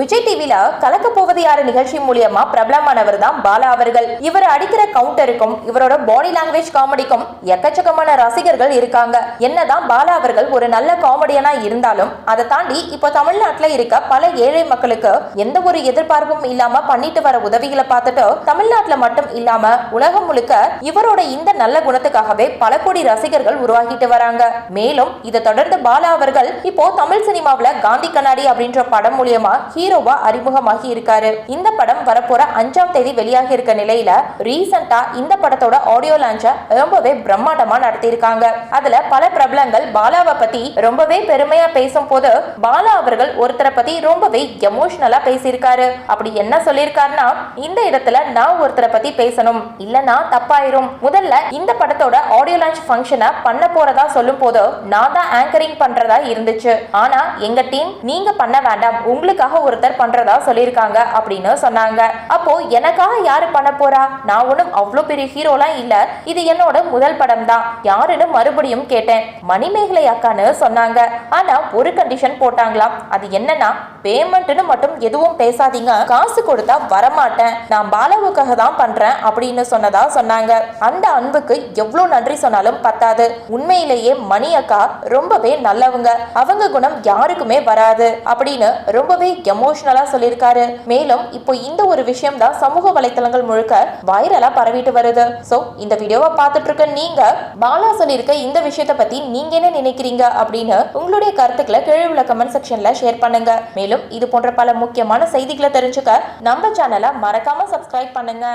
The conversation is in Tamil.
விஜய் டிவில கலக்க போவது யாரு நிகழ்ச்சி மூலியமா பிரபலமானவர் தான் பாலா அவர்கள். இவர் அடிக்கிற கவுண்டருக்கும் இவரோட பாடி லாங்குவேஜ் காமெடிக்கும் எக்கச்சக்கமான ரசிகர்கள் இருக்காங்க. என்னதான் பாலா அவர்கள் ஒரு நல்ல காமெடியனா இருந்தாலும் அதை தாண்டி இப்போ தமிழ்நாட்டுல இருக்க பல ஏழை மக்களுக்கு எந்த ஒரு எதிர்பார்ப்பும் இல்லாம பண்ணிட்டு வர உதவிகளை பார்த்துட்டு தமிழ்நாட்டுல மட்டும் இல்லாம உலகம் முழுக்க இவரோட இந்த நல்ல குணத்துக்காகவே பல கோடி ரசிகர்கள் உருவாகிட்டு வராங்க. மேலும் இதை தொடர்ந்து பாலா அவர்கள் இப்போ தமிழ் சினிமாவில காந்தி கண்ணாடி அப்படின்ற படம் மூலியமா ஹீரோவா அறிமுகமாகி இருக்காரு. இந்த படம் வரப்போற அஞ்சாம் தேதி வெளியாகி இருக்க நிலையில ரீசெண்டா இந்த படத்தோட ஆடியோ லான்ச்ச ரொம்பவே பிரம்மாண்டமா நடத்தியிருக்காங்க. அதுல பல பிரபலங்கள் பாலாவை பத்தி ரொம்பவே பெருமையா பேசும் போது பாலா அவர்கள் ஒருத்தரை பத்தி ரொம்பவே எமோஷனலா பேசியிருக்காரு. அப்படி என்ன சொல்லியிருக்காருன்னா இந்த இடத்துல நான் ஒருத்தரை பத்தி பேசணும் இல்லனா தப்பாயிரும். முதல்ல இந்த படத்தோட ஆடியோ லான்ச் ஃபங்க்ஷனை பண்ண போறதா சொல்லும் போது நான் தான் ஆங்கரிங் பண்றதா இருந்துச்சு. ஆனா எங்க டீம் நீங்க பண்ண வேண்டாம். உங்களுக்காக ஒரு ஒருத்தர் பண்றதா சொல்லியிருக்காங்க அப்படின்னு சொன்னாங்க. அப்போ எனக்காக யாரு பண்ண போறா? நான் ஒன்றும் அவ்வளோ பெரிய ஹீரோலாம் இல்ல. இது என்னோட முதல் படம் தான் யாருன்னு மறுபடியும் கேட்டேன். மணிமேகலை அக்கான்னு சொன்னாங்க. ஆனா ஒரு கண்டிஷன் போட்டாங்களாம். அது என்னன்னா பேமெண்ட்னு மட்டும் எதுவும் பேசாதீங்க. காசு கொடுத்தா வரமாட்டேன். நான் பாலாவுக்காக தான் பண்றேன் அப்படின்னு சொன்னதா சொன்னாங்க. அந்த அன்புக்கு எவ்வளவு நன்றி சொன்னாலும் பத்தாது. உண்மையிலேயே மணி அக்கா ரொம்பவே நல்லவங்க. அவங்க குணம் யாருக்குமே வராது அப்படின்னு ரொம்பவே எமோஷனலா சொல்லியிருக்காரு. மேலும் இப்போ இந்த ஒரு விஷயம் தான் சமூக வலைத்தளங்கள் முழுக்க வைரலா பரவிட்டு வருது. சோ இந்த வீடியோவை பார்த்துட்டு இருக்க நீங்க பாலா சொல்லியிருக்க இந்த விஷயத்தை பத்தி நீங்க என்ன நினைக்கிறீங்க அப்படின்னு உங்களுடைய கருத்துக்களை கீழே உள்ள கமெண்ட் செக்ஷன்ல ஷேர் பண்ணுங்க. மேலும் இது போன்ற பல முக்கியமான செய்திகளை தெரிஞ்சுக்க நம்ம சேனலை மறக்காம சப்ஸ்கிரைப் பண்ணுங்க.